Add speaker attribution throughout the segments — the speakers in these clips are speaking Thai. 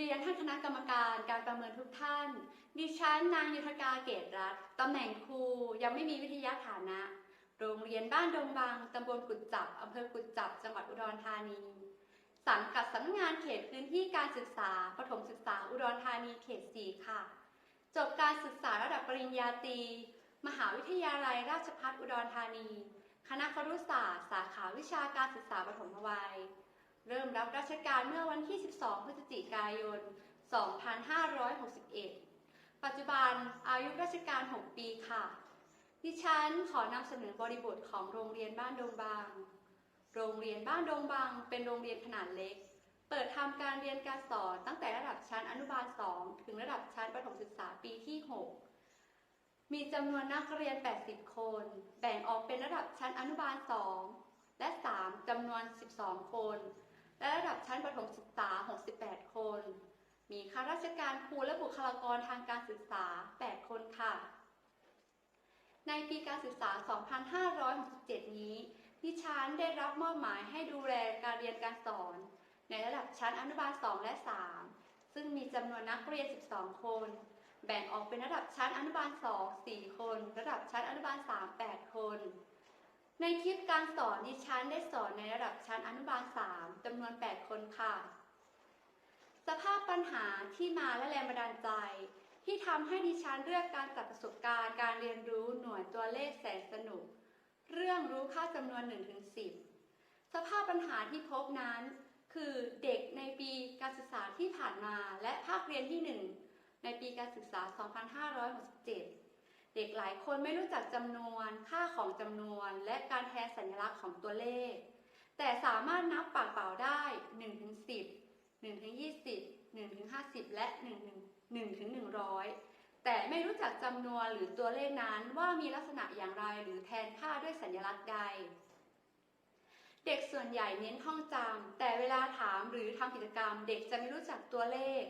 Speaker 1: รียนท่านคณะกรรมการการประเมินทุกท่าน ดิฉันนางยุทธกาเกตรัตตำแหน่งครูยังไม่มีวิทยาฐานะ โรงเรียนบ้านดงบางตำบลกุดจับอำเภอกุดจับ จังหวัดอุดรธานี สังกัดสำนักงานเขตพื้นที่การศึกษาประถมศึกษาอุดรธานีเขต 4 ค่ะ จบการศึกษาระดับปริญญาตรีมหาวิทยาลัยราชภัฏอุดรธานี คณะครุศาสตร์สาขาวิชาการศึกษาปฐมวัย เริ่มรับราชการเมื่อวันที่ 12 พฤศจิกายน 2561 ปัจจุบันอายุราชการ 6 ปีค่ะ ดิฉันขอนำเสนอบริบทของโรงเรียนบ้านดงบาง โรงเรียนบ้านดงบาง เป็นโรงเรียนขนาดเล็ก เปิดทำการเรียนการสอนตั้งแต่ระดับชั้นอนุบาล 2 ถึงระดับชั้นประถมศึกษาปีที่ 6มีจำนวนนักเรียน 80 คน แบ่งออกเป็นระดับชั้นอนุบาล 2 และ 3จำนวน 12 คน ประถมศึกษา 68 คน มีข้าราชการครูและบุคลากรทางการศึกษา 8 คนค่ะ ในปีการศึกษา 2567 นี้ ดิฉันได้รับมอบหมายให้ดูแลการเรียนการสอน ในระดับชั้นอนุบาล 2 และ 3 ซึ่งมีจำนวนนักเรียน 12 คน แบ่งออกเป็นระดับชั้นอนุบาล 2 4 คน ระดับชั้นอนุบาล 3 8 คนในคลิปการสอนดิฉันได้สอนในระดับชั้นอนุบาล3 ค่ะ สภาพปัญหาที่มาและแรงบันดาลใจ ที่ทำให้ดิฉันเลือกการจัดประสบการณ์การเรียนรู้หน่วยตัวเลขแสนสนุก เรื่องรู้ค่าจำนวน1ถึง10สภาพปัญหาที่พบนั้น คือเด็กในปีการศึกษาที่ผ่านมาและภาคเรียนที่ 1 ในปีการศึกษา 2567 เด็กหลายคนไม่รู้จักจำนวน ค่าของจำนวน และการแทนสัญลักษณ์ของตัวเลข แต่สามารถนับปากเปล่าได้1ถึง10 1ถึง20 1ถึง50 และ1ถึง1ถึง100 แต่ไม่รู้จักจำนวนหรือตัวเลขนั้นว่ามีลักษณะอย่างไรหรือแทนค่าด้วยสัญลักษณ์ใด เด็กส่วนใหญ่เน้นท่องจำแต่เวลาถามหรือทำกิจกรรม เด็กจะไม่รู้จักตัวเลข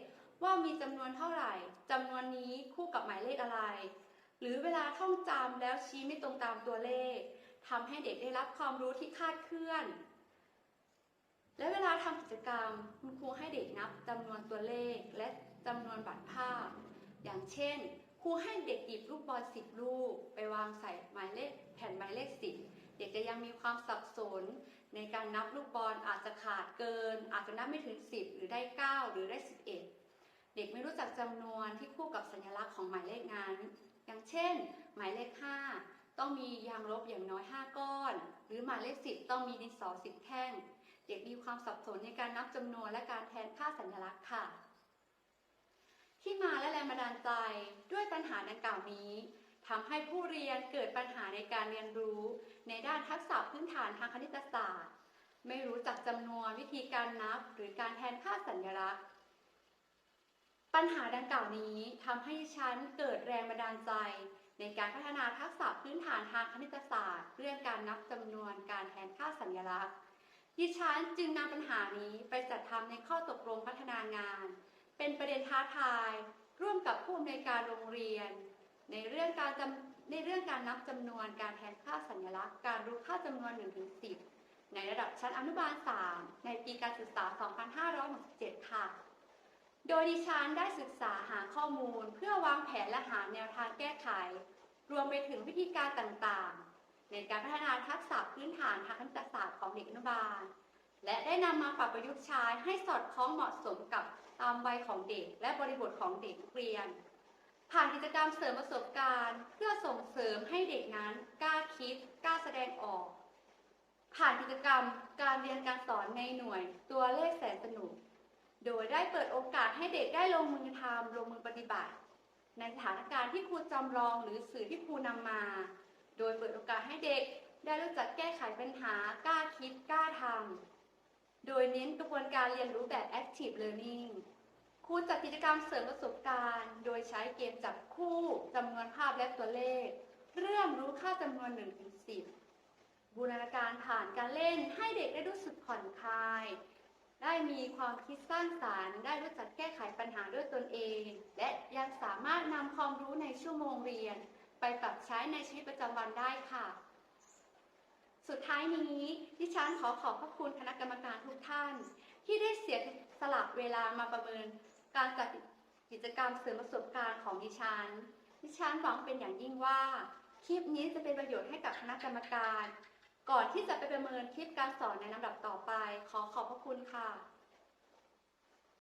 Speaker 1: ว่ามีจำนวนเท่าไหร่จำนวนนี้คู่กับหมายเลขอะไร หรือเวลาท่องจำแล้วชี้ไม่ตรงตามตัวเลขทำให้เด็กได้รับความรู้ที่คาดเคลื่อน และเวลาทำกิ จกรรม คุณครูให้เด็กนับจำนวนตัวเลขและจำนวนบัตรภาพ อย่างเช่น ครูให้เด็กหยิบลูกบอลสิบลูก ไปวางใส่หมายเลขแผ่นหมายเลขสิบเด็กจะยังมีความสับสน ในการนับลูกบอลอาจจะขาดเกิน อาจจะนับไม่ถึง 10 หรือได้ 9 หรือได้ 11 เด็กไม่รู้จักจำนวนที่คู่กับสัญลักษณ์ของหมายเลขนั้นอย่างเช่น หมายเลข 5 ต้องมียางลบอย่างน้อย 5 ก้อน หรือหมายเลข 10 ต้องมีดินสอ10 แท่ง เด็กมีความสับสนในการนับจำนวนและการแทนค่าสัญลักษณ์ค่ะ ที่มาและแรงบันดาลใจด้วยปัญหาดังกล่าวนี้ทำให้ผู้เรียนเกิดปัญหาในการเรียนรู้ ในด้านทักษะพื้นฐานทางคณิตศาสตร์ ไม่รู้จักจำนวนวิธีการนับ หรือการแทนค่าสัญลักษณ์ ปัญหาดังกล่าวนี้ทำให้ฉันเกิดแรงบันดาลใจ ในการพัฒนาทักษะพื้นฐานทางคณิตศาสตร์ เรื่องการนับจำนวนการแทนค่าสัญลักษณ์ ดิฉันจึงนำปัญหานี้ไปจัดทำในข้อตกลงพัฒนางาน เป็นประเด็นท้าทาย ร่วมกับผู้อำนวยการโรงเรียน ในเรื่องการในเรื่องการนับจำนวนการแทนค่าสัญลักษณ์ การรู้ค่าจำนวน1ถึง10ในระดับชั้นอนุบาล 3 ในปีการศึกษา 2567 ค่ะ โดยดิฉันได้ศึกษาหาข้อมูล เพื่อวางแผนและหาแนวทางแก้ไข รวมไปถึงวิธีการต่างๆ ในการพัฒนาทักษะพื้นฐานทางคณิตศาสตร์ของเด็กอนุบาล และได้นำมาปรับประยุกต์ใช้ให้สอดคล้องเหมาะสมกับตามวัยของเด็ก และบริบทของเด็กนักเรียน ผ่านกิจกรรมเสริมประสบการณ์ เพื่อส่งเสริมให้เด็กนั้นกล้าคิดกล้าแสดงออก ผ่านกิจกรรมการเรียนการสอนในหน่วย ตัวเลขแสนสนุก โดยได้เปิดโอกาสให้เด็กได้ลงมือทำลงมือปฏิบัติ ในสถานการณ์ที่ครูจำลองหรือสื่อที่ครูนำมา โดยเปิดโอกาสให้เด็กได้รู้จักแก้ไขปัญหากล้าคิดกล้าทำ โดยเน้นกระบวนการเรียนรู้แบบ active learning ครูจัดกิจกรรมเสริมประสบการณ์ โดยใช้เกมจับคู่จำนวนภาพและตัวเลข เรื่องรู้ค่าจำนวน1ถึง10 บูรณาการผ่านการเล่นให้เด็กได้รู้สึกผ่อนคลาย ได้มีความคิดสร้างสารรค์ ได้รู้จักแก้ไขปัญหาด้วยตนเอง และยังสามารถนำความรู้ในชั่วโมงเรียน ไปปรับใช้ในชีวิตประจำวันได้ค่ะ สุดท้ายนี้ดิฉันขอขอบพระคุณคณะกรรมการทุกท่าน ที่ได้เสียสละเวลามาประเมินการจัดกิจกรรมเสริมประสบการณ์ของดิฉัน ดิฉันหวังเป็นอย่างยิ่งว่า คลิปนี้จะเป็นประโยชน์ให้กับคณะกรรมการ ก่อนที่จะไปประเมินคลิปการสอนในลำดับต่อไป ขอขอบพระคุณค่ะ